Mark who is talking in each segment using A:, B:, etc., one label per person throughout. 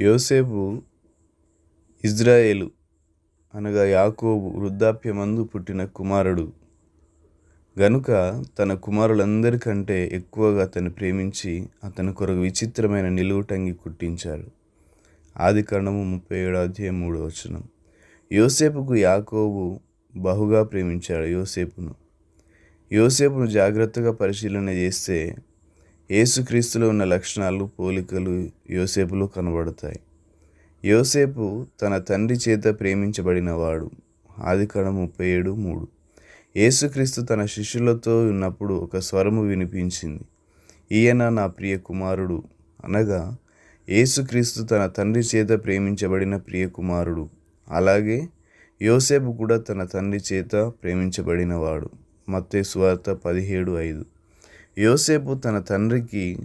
A: యోసేపు ఇజ్రాయేలు అనగా యాకోబు వృద్ధాప్యమందు పుట్టిన కుమారుడు. గనుక తన కుమారులందరికంటే ఎక్కువగా అతను ప్రేమించి అతని కొరకు విచిత్రమైన నిలువుటంగి కుట్టించాడు. ఆది కాండము ముప్పై ఏడు అధ్యాయం మూడు వచనం. యోసేపుకు యాకోబు బహుగా ప్రేమించాడు యోసేపును. యోసేపును జాగ్రత్తగా పరిశీలన చేస్తే యేసుక్రీస్తులో ఉన్న లక్షణాలు పోలికలు యోసేపులో కనబడతాయి. యోసేపు తన తండ్రి చేత ప్రేమించబడినవాడు. ఆది ముప్పై ఏడు మూడు. యేసుక్రీస్తు తన శిష్యులతో ఉన్నప్పుడు ఒక స్వరము వినిపించింది. ఈయన నా ప్రియ కుమారుడు అనగా యేసుక్రీస్తు తన తండ్రి చేత ప్రేమించబడిన ప్రియ కుమారుడు. అలాగే యోసేపు కూడా తన తండ్రి చేత ప్రేమించబడినవాడు. మత్తే సువార్త పదిహేడు ఐదు. యోసేపు తన తండ్రికి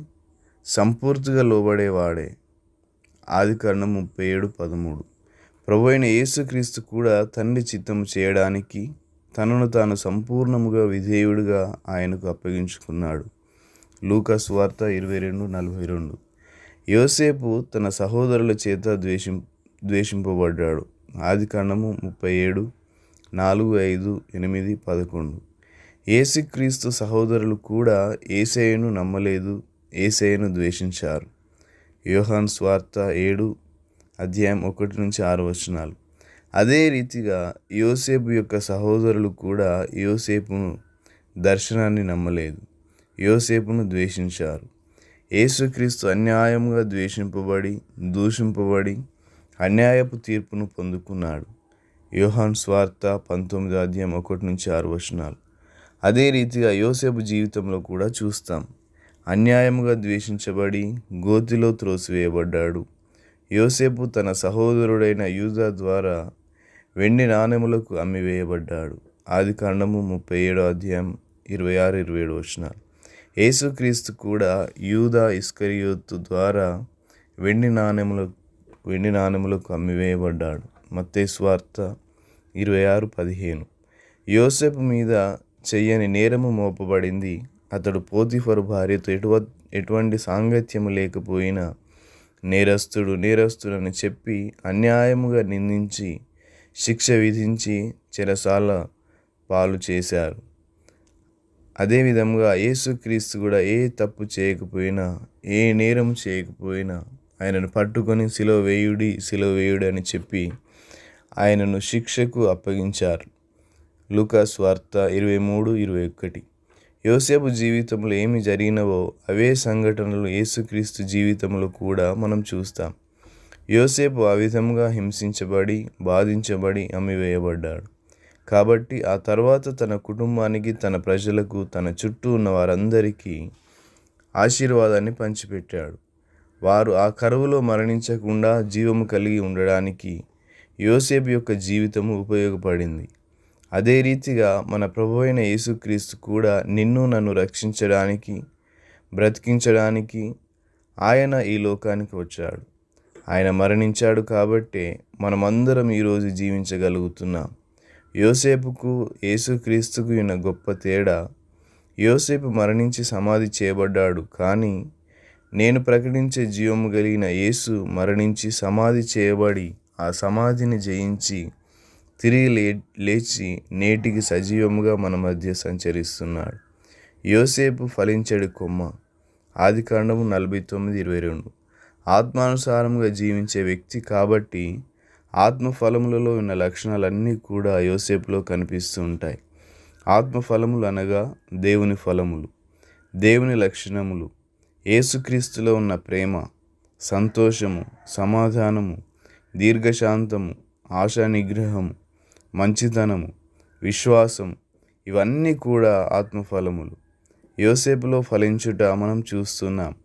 A: సంపూర్తిగా లోబడేవాడే. ఆది కాండం ముప్పై ఏడు పదమూడు. ప్రభు అయిన యేసుక్రీస్తు కూడా తండ్రి చిత్తం చేయడానికి తనను తాను సంపూర్ణముగా విధేయుడిగా ఆయనకు అప్పగించుకున్నాడు. లూకస్ వార్త ఇరవై రెండు నలభై రెండు యోసేపు తన సహోదరుల చేత ద్వేషిం ద్వేషింపబడ్డాడు. ఆది కాండము ముప్పై ఏడు నాలుగు ఐదు ఎనిమిది పదకొండు. ఏసుక్రీస్తు సహోదరులు కూడా ఏసేయును నమ్మలేదు ఏసేయును ద్వేషించారు. యోహాన్ స్వార్త ఏడు అధ్యాయం ఒకటి నుంచి ఆరు వచనాలు. అదే రీతిగా యోసేపు యొక్క సహోదరులు కూడా యోసేపును దర్శనాన్ని నమ్మలేదు యోసేపును ద్వేషించారు. యేసుక్రీస్తు అన్యాయంగా ద్వేషింపబడి దూషింపబడి అన్యాయపు తీర్పును పొందుకున్నాడు. యోహాన్ స్వార్త పంతొమ్మిది అధ్యాయం ఒకటి నుంచి ఆరు వచనాలు. అదే రీతిగా యోసేపు జీవితంలో కూడా చూస్తాం. అన్యాయముగా ద్వేషించబడి గోతిలో త్రోసివేయబడ్డాడు. యోసేపు తన సహోదరుడైన యూదా ద్వారా వెండి నాణెములకు అమ్మివేయబడ్డాడు. ఆది కాండము ముప్పై ఏడో అధ్యాయం ఇరవై ఆరు ఇరవై ఏడు వచనాలు. యేసుక్రీస్తు కూడా యూదా ఇస్కరియోత్తు ద్వారా వెండి నాణెముల వెండి నాణెములకు అమ్మివేయబడ్డాడు. మత్తే స్వార్త ఇరవై ఆరు పదిహేను. యోసేపు మీద చెయ్యని నేరము మోపబడింది. అతడు పోతిఫరు భార్యతో ఎటువ ఎటువంటి సాంగత్యము లేకపోయినా నేరస్తుడు నేరస్తుడని చెప్పి అన్యాయముగా నిందించి శిక్ష విధించి చెరసాల పాలు చేశారు. అదేవిధంగా యేసుక్రీస్తు కూడా ఏ తప్పు చేయకపోయినా ఏ నేరం చేయకపోయినా ఆయనను పట్టుకొని సిలో వేయుడి సిలో వేయుడి అని చెప్పి ఆయనను శిక్షకు అప్పగించారు. లూకాస్ వార్త ఇరవై మూడు ఇరవై ఒకటి. యోసేపు జీవితంలో ఏమి జరిగినవో అవే సంఘటనలు యేసుక్రీస్తు జీవితంలో కూడా మనం చూస్తాం. యోసేపు ఆ విధంగా హింసించబడి బాధించబడి అమ్మివేయబడ్డాడు. కాబట్టి ఆ తర్వాత తన కుటుంబానికి తన ప్రజలకు తన చుట్టూ ఉన్న వారందరికీ ఆశీర్వాదాన్ని పంచిపెట్టాడు. వారు ఆ కరువులో మరణించకుండా జీవము కలిగి ఉండడానికి యోసేపు యొక్క జీవితము ఉపయోగపడింది. అదే రీతిగా మన ప్రభు అయిన యేసుక్రీస్తు కూడా నిన్ను నన్ను రక్షించడానికి బ్రతికించడానికి ఆయన ఈ లోకానికి వచ్చాడు. ఆయన మరణించాడు కాబట్టే మనమందరం ఈరోజు జీవించగలుగుతున్నాం. యోసేపుకు యేసుక్రీస్తుకు ఉన్న గొప్ప తేడా యోసేపు మరణించి సమాధి చేయబడ్డాడు కానీ నేను ప్రకటించే జీవము కలిగిన యేసు మరణించి సమాధి చేయబడి ఆ సమాధిని జయించి తిరిగి లే లేచి నేటికి సజీవముగా మన మధ్య సంచరిస్తున్నాడు. యోసేపు ఫలించడు కొమ్మ. ఆది కాండము నలభై తొమ్మిది ఇరవై రెండు. ఆత్మానుసారంగా జీవించే వ్యక్తి కాబట్టి ఆత్మఫలములలో ఉన్న లక్షణాలన్నీ కూడా యోసేపులో కనిపిస్తూ ఉంటాయి ఆత్మఫలములు అనగా దేవుని ఫలములు దేవుని లక్షణములు ఏసుక్రీస్తులో ఉన్న ప్రేమ సంతోషము సమాధానము దీర్ఘశాంతము ఆశా నిగ్రహము మంచితనము విశ్వాసం ఇవన్నీ కూడా ఆత్మఫలములు. యోసేపులో ఫలించుట మనం చూస్తున్నాం.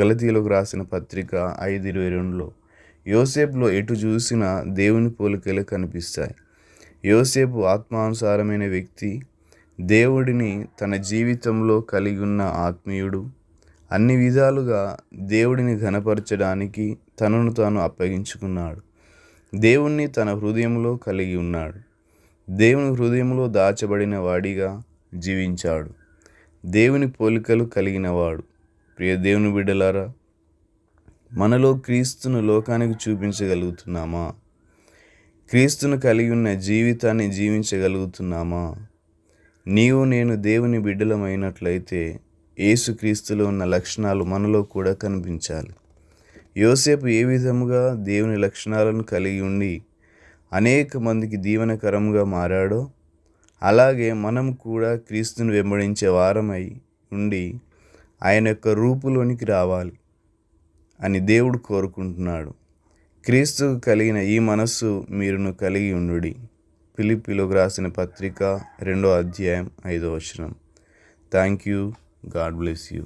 A: గలతీలకు రాసిన పత్రిక ఐదు ఇరవై రెండులో యోసేపులో ఎటు చూసినా దేవుని పోలికలు కనిపిస్తాయి. యోసేపు ఆత్మానుసారమైన వ్యక్తి దేవుడిని తన జీవితంలో కలిగి ఉన్న ఆత్మీయుడు. అన్ని విధాలుగా దేవుడిని ఘనపరచడానికి తనను తాను అప్పగించుకున్నాడు. దేవుణ్ణి తన హృదయంలో కలిగి ఉన్నాడు. దేవుని హృదయంలో దాచబడిన వాడిగా జీవించాడు. దేవుని పోలికలు కలిగినవాడు ప్రియ దేవుని బిడ్డలారా మనలో క్రీస్తును లోకానికి చూపించగలుగుతున్నామా? క్రీస్తును కలిగి ఉన్న జీవితాన్ని జీవించగలుగుతున్నామా? నీవు నేను దేవుని బిడ్డలమైనట్లయితే యేసుక్రీస్తులో ఉన్న లక్షణాలు మనలో కూడా కనిపించాలి. యోసేపు ఏ విధముగా దేవుని లక్షణాలను కలిగి ఉండి అనేక మందికి దీవెనకరంగా మారాడో అలాగే మనం కూడా క్రీస్తుని వెంబడించే వారమై ఉండి ఆయన యొక్క రూపులోనికి రావాలి అని దేవుడు కోరుకుంటున్నాడు. క్రీస్తు కలిగిన ఈ మనస్సు మీరును కలిగి ఉండుడి. పిలిపిలోకి రాసిన పత్రిక రెండో అధ్యాయం ఐదో వచనం. Thank you God bless you